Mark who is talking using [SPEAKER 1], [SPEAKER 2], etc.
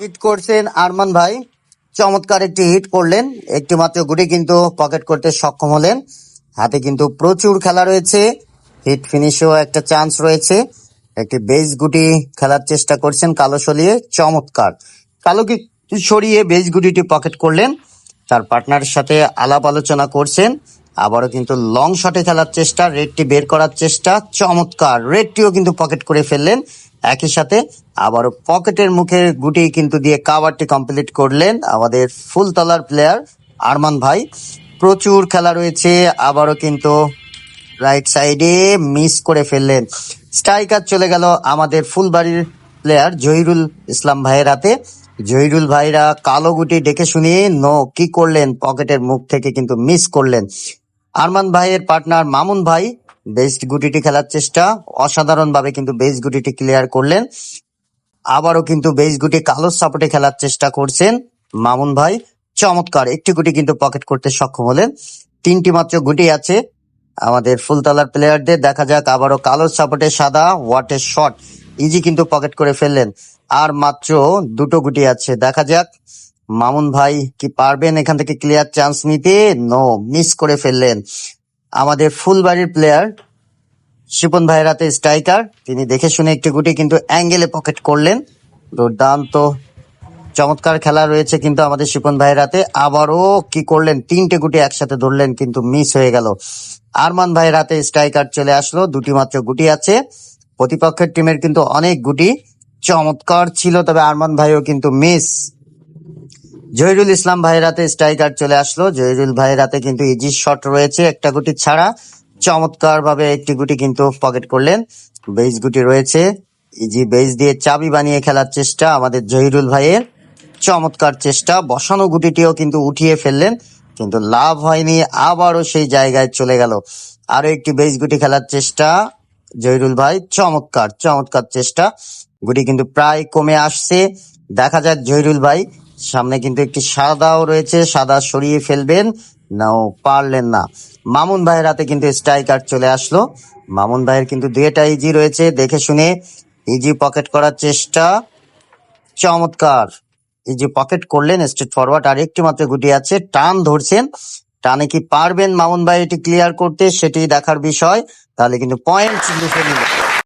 [SPEAKER 1] Hit করছেন আরমান ভাই। চমৎকার একটি হিট করলেন। একটি মাত্র গুটি কিন্তু পকেট করতে সক্ষম হলেন। হাতে কিন্তু প্রচুর খেলা রয়েছে। হিট ফিনিশেও একটা চান্স রয়েছে। একটি বেস গুটি খেলার চেষ্টা করছেন কালো সলিয়ে। চমৎকার। কালো কি সরিয়ে বেস গুটিটি পকেট করলেন। তার পার্টনারের সাথে আলাপ আলোচনা করছেন। আবারও কিন্তু লং শটে খেলার চেষ্টা রেডটি বের করার চেষ্টা, চমৎকার। রেডটিও কিন্তু পকেট করে ফেললেন। একই সাথে আবারও পকেটের মুখে গুটি কিন্তু দিয়ে কাভারটি কমপ্লিট করলেন আমাদের ফুলতলার প্লেয়ার আরমান ভাই। প্রচুর খেলা রয়েছে, আবারও কিন্তু রাইট সাইডে মিস করে ফেললেন। স্ট্রাইকার চলে গেল আমাদের ফুলবাড়ির প্লেয়ার জহিরুল ইসলাম ভাইয়ের হাতে। জহিরুল ভাইরা কালো গুটি ডেকে শুনিয়ে নো কি করলেন? পকেটের মুখ থেকে কিন্তু মিস করলেন। আরমান ভাইয়ের পার্টনার মামুন ভাই বেস্ট গুটিটি খেলার চেষ্টা অসাধারণ ভাবে কিন্তু বেস্ট গুটিটি ক্লিয়ার করলেন। আবারও কিন্তু বেস গুটি কালো সাপোর্টে খেলার চেষ্টা করছেন মামুন ভাই। চমৎকার, একটি গুটি কিন্তু পকেট করতে সক্ষম হলেন। তিনটি মাত্র গুটি আছে আমাদের ফুলতলার প্লেয়ারদের দেখা যাক আবারও কালো সাপোর্টে সাদা ওয়াটের শট ইজি কিন্তু পকেট করে ফেললেন। আর মাত্র দুটো গুটি আছে, দেখা যাক। মামুন ভাই, কি পারবেন? এখান থেকে ক্লিয়ার চান্স নিতে? নো মিস করে ফেললেন। আমাদের ফুলবাড়ির প্লেয়ার শিপন ভাইয়ের হাতে স্ট্রাইকার তিনি দেখে শুনে একটি গুটি কিন্তু অ্যাঙ্গেলে পকেট করলেন। দুর্দান্ত, চমৎকার খেলা রয়েছে কিন্তু আমাদের শিপন ভাইয়ের হাতে। আবারও কি করলেন? তিনটে গুটি একসাথে ধরলেন, কিন্তু মিস হয়ে গেল। আরমান ভাইয়ের হাতে স্ট্রাইকার চলে আসলো। দুটি মাত্র গুটি আছে। প্রতিপক্ষের টিমের কিন্তু অনেক গুটি। চমৎকার ছিল, তবে আরমান ভাইও কিন্তু মিস জহিরুল ইসলাম ভাইয়ের হাতে স্ট্রাইকার চলে আসলো। জহিরুল ভাইয়ের হাতে কিন্তু ইজি শট রয়েছে একটা গুটি ছাড়া। চমৎকার ভাবে একটি গুটি কিন্তু পকেট করলেন। বেস গুটি রয়েছে। ইজি বেস দিয়ে চাবি বানিয়ে খেলার চেষ্টা আমাদের জহিরুল ভাইয়ের। চমৎকার চেষ্টা। বসানো গুটিটিও কিন্তু উঠিয়ে ফেললেন। কিন্তু লাভ হয়নি, আবারও সেই জায়গায় চলে গেল। আরও একটি বেস গুটি খেলার চেষ্টা। জহিরুল ভাই, চমৎকার চমৎকার চেষ্টা। গুটি কিন্তু প্রায় কমে আসছে। দেখা যাক জহিরুল ভাই সামনে কিন্তু একটি সাদাও রয়েছে, সাদা সরিয়ে ফেলবেন। নাও, পারলেন না। মামুন ভাইয়ের হাতে কিন্তু স্ট্রাইকার চলে আসলো। মামুন ভাইয়ের কিন্তু দুইটা ইজি রয়েছে, দেখে শুনে ইজি পকেট করার চেষ্টা। চমৎকার। ইজি পকেট করলেন, স্ট্রেট ফরওয়ার্ড, আর একটি মাত্র গুটি আছে, টান ধরছেন। টানে কি পারবেন মামুন ভাই এটি ক্লিয়ার করতে, সেটি দেখার বিষয়। তাহলে কিন্তু পয়েন্ট নিল